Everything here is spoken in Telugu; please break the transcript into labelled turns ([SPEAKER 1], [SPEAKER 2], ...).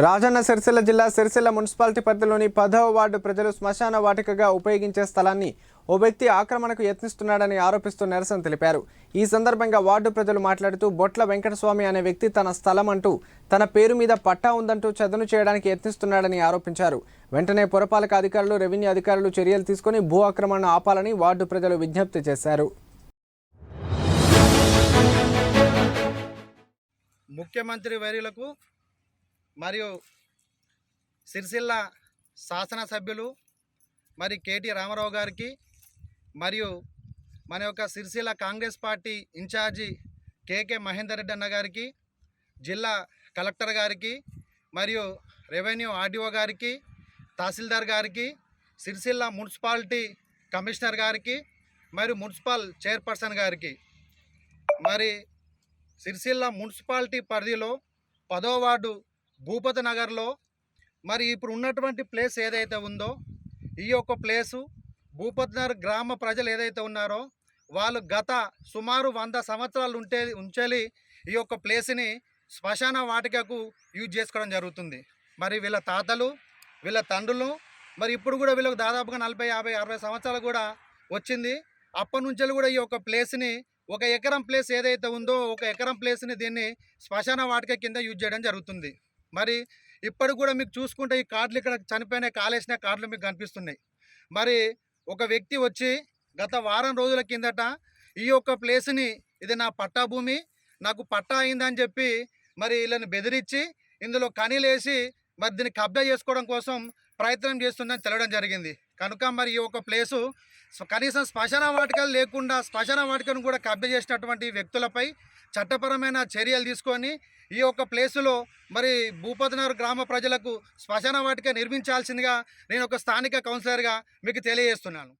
[SPEAKER 1] రాజన్న సిరిసిల్ల జిల్లా సిరిసిల్ల మున్సిపాలిటీ పరిధిలోని పదవ వార్డు ప్రజలు శ్మశాన వాటికగా ఉపయోగించే స్థలాన్ని ఓ వ్యక్తి ఆక్రమణకు యత్నిస్తున్నాడని ఆరోపిస్తూ నిరసన తెలిపారు. ఈ సందర్భంగా వార్డు ప్రజలు మాట్లాడుతూ బొట్ల వెంకటస్వామి అనే వ్యక్తి తన స్థలం అంటూ తన పేరు మీద పట్టా ఉందంటూ చదును చేయడానికి యత్నిస్తున్నాడని ఆరోపించారు. వెంటనే పురపాలక అధికారులు రెవెన్యూ అధికారులు చర్యలు తీసుకుని భూ ఆక్రమణను ఆపాలని వార్డు ప్రజలు విజ్ఞప్తి చేశారు.
[SPEAKER 2] ముఖ్యమంత్రి వైరులకు మరియు సిరిసిల్ల శాసనసభ్యులు మరి కేటీ రామారావు గారికి మరియు మన యొక్క Sircilla Congress party in charge KK Mahender Reddy అన్న గారికి జిల్లా కలెక్టర్ గారికి మరియు రెవెన్యూ ఆర్డీఓ గారికి తహసీల్దార్ గారికి సిరిసిల్ల మున్సిపాలిటీ కమిషనర్ గారికి మరియు మున్సిపల్ చైర్పర్సన్ గారికి. మరి సిరిసిల్ల మున్సిపాలిటీ పరిధిలో పదో వార్డు భూపతి నగర్లో మరి ఇప్పుడు ఉన్నటువంటి ప్లేస్ ఏదైతే ఉందో ఈ యొక్క ప్లేసు భూపతి నగర్ గ్రామ ప్రజలు ఏదైతే ఉన్నారో వాళ్ళు గత సుమారు వంద సంవత్సరాలు ఉంటే ఉంచాలి ఈ యొక్క ప్లేస్ని శ్మశాన వాటికకు యూజ్ చేసుకోవడం జరుగుతుంది. మరి వీళ్ళ తాతలు వీళ్ళ తండ్రులు మరి ఇప్పుడు కూడా వీళ్ళకి దాదాపుగా నలభై యాభై అరవై సంవత్సరాలు కూడా వచ్చింది. అప్పటి నుంచి కూడా ఈ యొక్క ప్లేస్ని ఒక ఎకరం ప్లేస్ ఏదైతే ఉందో ఒక ఎకరం ప్లేస్ని దీన్ని శ్మశాన వాటిక కింద యూజ్ చేయడం జరుగుతుంది. మరి ఇప్పుడు కూడా మీకు చూసుకుంటే ఈ కార్డులు ఇక్కడ చనిపోయిన కాలేసిన కార్డులు మీకు కనిపిస్తున్నాయి. మరి ఒక వ్యక్తి వచ్చి గత వారం రోజుల కిందట ఈ యొక్క ప్లేస్ని ఇది నా పట్టా భూమి నాకు పట్టా అయిందని చెప్పి మరి వీళ్ళని బెదిరించి ఇందులో కనీలేసి మరి దీన్ని కబ్జా చేసుకోవడం కోసం ప్రయత్నం చేస్తుందని తెలవడం జరిగింది. కనుక మరి ఈ యొక్క ప్లేసు కనీసం శ్మశాన వాటికలు లేకుండా శ్మశాన వాటికను కూడా కబ్జ చేసినటువంటి వ్యక్తులపై చట్టపరమైన చర్యలు తీసుకొని ఈ యొక్క ప్లేసులో మరి భూపతినగర్ గ్రామ ప్రజలకు శ్మశాన వాటిక నిర్మించాల్సిందిగా నేను ఒక స్థానిక కౌన్సిలర్గా మీకు తెలియజేస్తున్నాను.